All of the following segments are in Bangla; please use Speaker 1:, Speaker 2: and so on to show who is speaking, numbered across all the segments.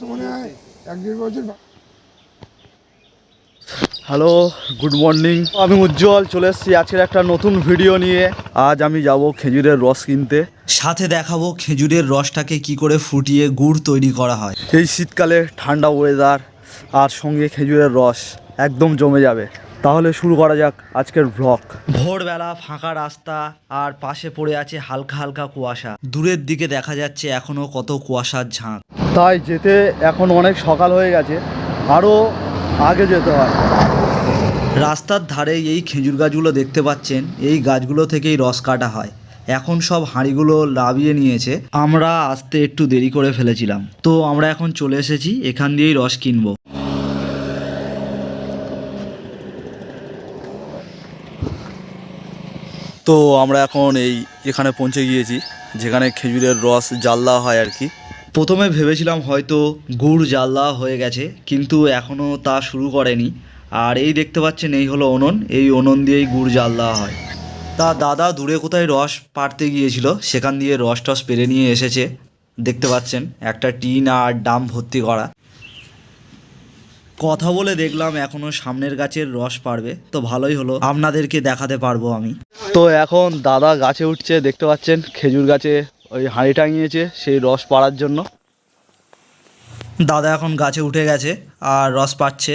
Speaker 1: তো এক দেড় বছর
Speaker 2: হ্যালো গুড মর্নিং আমি উজ্জ্বল চলে এসেছি আজকের একটা নতুন ভিডিও নিয়ে। আজ আমি যাব খেজুরের রস কিনতে।
Speaker 3: সাথে দেখাবো খেজুরের রসটাকে কি করে ফুটিয়ে গুড় তৈরি করা হয়।
Speaker 2: এই শীতকালে ঠান্ডা ওয়েদার আর সঙ্গে খেজুরের রস একদম জমে যাবে। তাহলে শুরু করা যাক আজকের ব্লগ
Speaker 3: ভোরবেলা ফাঁকা রাস্তা আর পাশে পড়ে আছে হালকা হালকা কুয়াশা। দূরের দিকে দেখা যাচ্ছে এখনও কত কুয়াশার ঝাঁক।
Speaker 2: তাই যেতে এখন অনেক সকাল হয়ে গেছে, আরও আগে যেতে হয়।
Speaker 3: রাস্তার ধারে এই খেজুর গাছগুলো দেখতে পাচ্ছেন, এই গাছগুলো থেকেই রস কাটা হয়। এখন সব হাঁড়িগুলো লাভিয়ে নিয়েছে। আমরা আসতে একটু দেরি করে ফেলেছিলাম। তো আমরা এখন চলে এসেছি, এখান দিয়েই রস কিনবো।
Speaker 2: তো আমরা এখন এই এখানে পৌঁছে গিয়েছি, যেখানে খেজুরের রস জাল হয় আর কি।
Speaker 3: প্রথমে ভেবেছিলাম হয়তো গুড় জাল দেওয়া হয়ে গেছে, কিন্তু এখনও তা শুরু করেনি। আর এই দেখতে পাচ্ছেন, এই হলো অনন এই উনুন দিয়েই গুড় জাল দেওয়া হয়। তা দাদা দূরে কোথায় রস পাড়তে গিয়েছিল, সেখান দিয়ে রস টস পেরে নিয়ে এসেছে। দেখতে পাচ্ছেন, একটা টিন আর ডাম ভর্তি করা। কথা বলে দেখলাম এখনও সামনের গাছের রস পারবে তো ভালোই হলো, আপনাদেরকে দেখাতে পারব আমি।
Speaker 2: তো এখন দাদা গাছে উঠছে, দেখতে পাচ্ছেন, খেজুর গাছে ওই হাঁড়ি টাঙিয়েছে, সেই রস পাড়ার জন্য।
Speaker 3: দাদা এখন গাছে উঠে গেছে আর রস পাচ্ছে।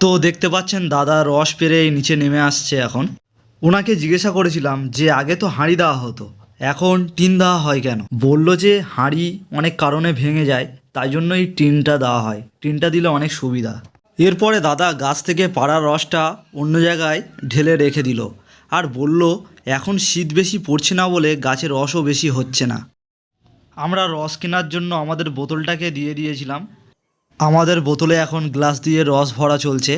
Speaker 3: তো দেখতে পাচ্ছেন, দাদা রস পেরে নিচে নেমে আসছে এখন। ওনাকে জিজ্ঞাসা করেছিলাম যে, আগে তো হাঁড়ি দেওয়া হতো, এখন টিন দেওয়া হয় কেন? বলল যে, হাঁড়ি অনেক কারণে ভেঙে যায়, তাই জন্য এই টিনটা দেওয়া হয়। টিনটা দিলে অনেক সুবিধা। এরপরে দাদা গাছ থেকে পাড়ার রসটা অন্য জায়গায় ঢেলে রেখে দিল আর বলল, এখন শীত বেশি পড়ছে না বলে গাছের রসও বেশি হচ্ছে না। আমরা রস কেনার জন্য আমাদের বোতলটাকে দিয়ে দিয়েছিলাম। আমাদের বোতলে এখন গ্লাস দিয়ে রস ভরা চলছে।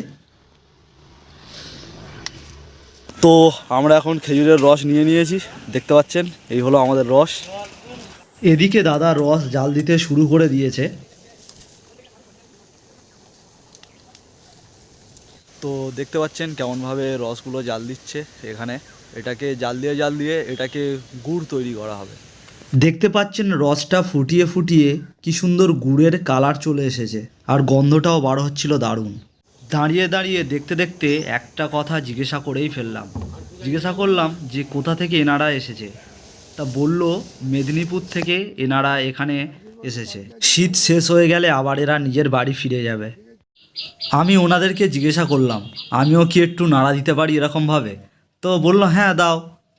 Speaker 2: তো আমরা এখন খেজুরের রস নিয়ে নিয়েছি। দেখতে পাচ্ছেন, এই হলো আমাদের রস।
Speaker 3: এদিকে দাদা রস জাল দিতে শুরু করে দিয়েছে।
Speaker 2: তো দেখতে পাচ্ছেন কেমনভাবে রসগুলো জাল দিচ্ছে এখানে। এটাকে জাল দিয়ে জাল দিয়ে এটাকে গুড় তৈরি করা হবে।
Speaker 3: দেখতে পাচ্ছেন রসটা ফুটিয়ে ফুটিয়ে কি সুন্দর গুড়ের কালার চলে এসেছে আর গন্ধটাও বার হচ্ছিল দারুণ। দাঁড়িয়ে দাঁড়িয়ে দেখতে দেখতে একটা কথা জিজ্ঞাসা করেই ফেললাম। জিজ্ঞাসা করলাম যে কোথা থেকে এনারা এসেছে? তা বলল, মেদিনীপুর থেকে এনারা এখানে এসেছে। শীত শেষ হয়ে গেলে আবার এরা নিজের বাড়ি ফিরে যাবে। আমি ওনাদেরকে জিজ্ঞাসা করলাম, আমিও কি একটু নাড়া দিতে পারি এরকমভাবে? তো বলল হ্যাঁ দাও।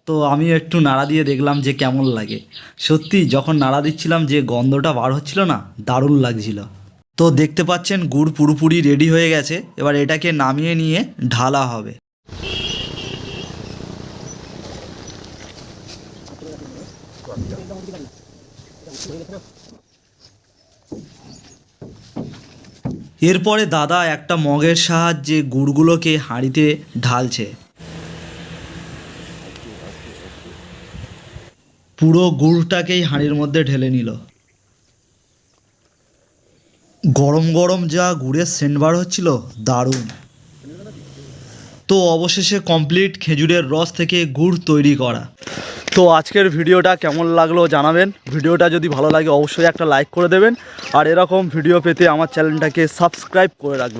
Speaker 3: তো আমি একটু নাড়া দিয়ে দেখলাম যে কেমন লাগে। সত্যি, যখন নাড়া দিচ্ছিলাম যে গন্ধটা বার হচ্ছিল না, দারুণ লাগছিল। তো দেখতে পাচ্ছেন, গুড় পুরোপুরি রেডি হয়ে গেছে। এবার এটাকে নামিয়ে নিয়ে ঢালা হবে। এরপরে দাদা একটা মগের সাহায্যে গুড়গুলোকে হাঁড়িতে ঢালছে। পুরো গুড়টাকেই হাঁড়ির মধ্যে ঢেলে নিল। গরম গরম যা গুড়ের সেন্ট বার হচ্ছিল, দারুণ। তো অবশেষে কমপ্লিট খেজুরের রস থেকে গুড় তৈরি করা।
Speaker 2: তো আজকের ভিডিওটা কেমন লাগল জানাবেন। ভিডিওটা যদি ভালো লাগে অবশ্যই একটা লাইক করে দেবেন। আর এরকম ভিডিও পেতে আমার চ্যানেলটাকে সাবস্ক্রাইব করে রাখবেন।